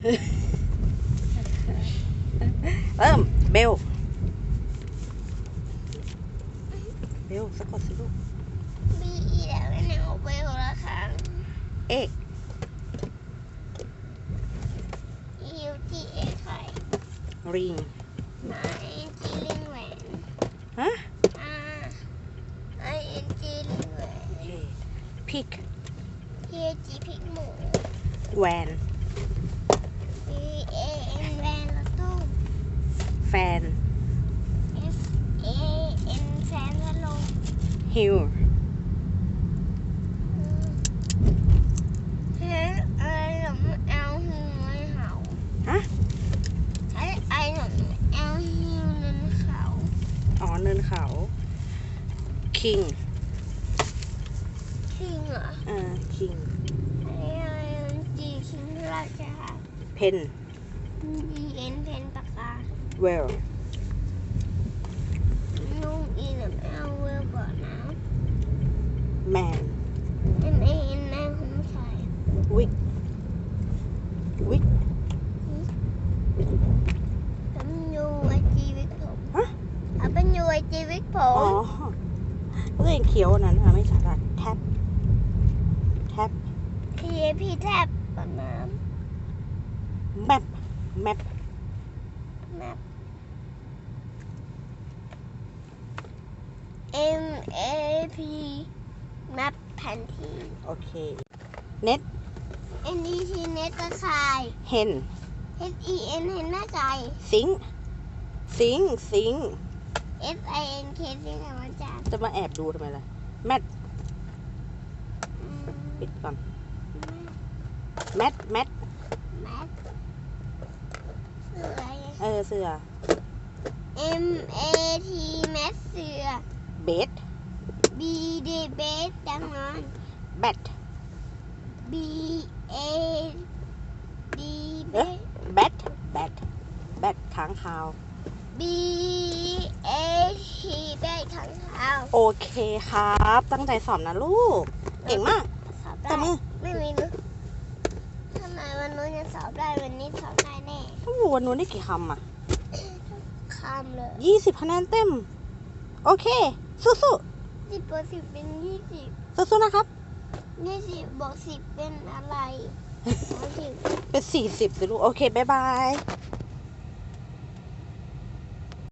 เริ่มเบล เบลสะกดสิลูกบีอีแล้วไม่แนวเบลละครั้ง เอกยูจีเอไข่ริงไอเอ็นจีลิงแหวนฮะอาไอเอ็นจีลิงแหวน พิกพีจีพริกหมู แวน บีเอเอ็นแวนละตู้แฟน F A N แฟนละลงฮิวเฮ้ยอะไรหนมเอลฮิวไม่ เพนดีเอ็นเพนปากกาเวลนุ่มอีหนมเอลเวลก่อนนะแมนเอ็นเอ็นแม่ของชายวิกวิกเป็นยูไอจีวิกผมฮะเอาเป็นยูไอจีวิกผอ๋อมตัวเองเขียวอันนั้นอะไม่ชัดอะแท็บแท็บพีพีแทบก่อนน้ แมปแมปำแมป M A P แมปแผนที่โอเค เน็ต N E T เน็ตตะข่ายเฮน H E N เห็นแม่ไก่สิง สิง สิง S I N K สิงห์อาจารย์จะมาแอบดูทำไมล่ะ แมทปิดก่อน แมท แมท แมป เสือเออเสือ M A T แมปเสือ เบส B D เบสดังนั้นแบท B A D เบเอ๊ะส แบท แบท แบทค้างคาว B A T เบสขังขาวโอเคครับ ตั้งใจสอบนะลูก เก่งมาก สอบแต่ได้มือ ไม่มีรู้ทำไมวันนู้นยังสอบได้วันนี้สอบได้แน่โอ้โหวันนู้นได้กี่คำอะคำเลยยี่สิบคะแนนเต็ม โอเค สู้สิบวกสิบเป็นยี่สิบๆสู้ๆนะครับ ยี่สิบบวกสิบเป็นอะไรสามสิบ เป็นสี่สิบสิลูก โอเค บ๊ายบายบ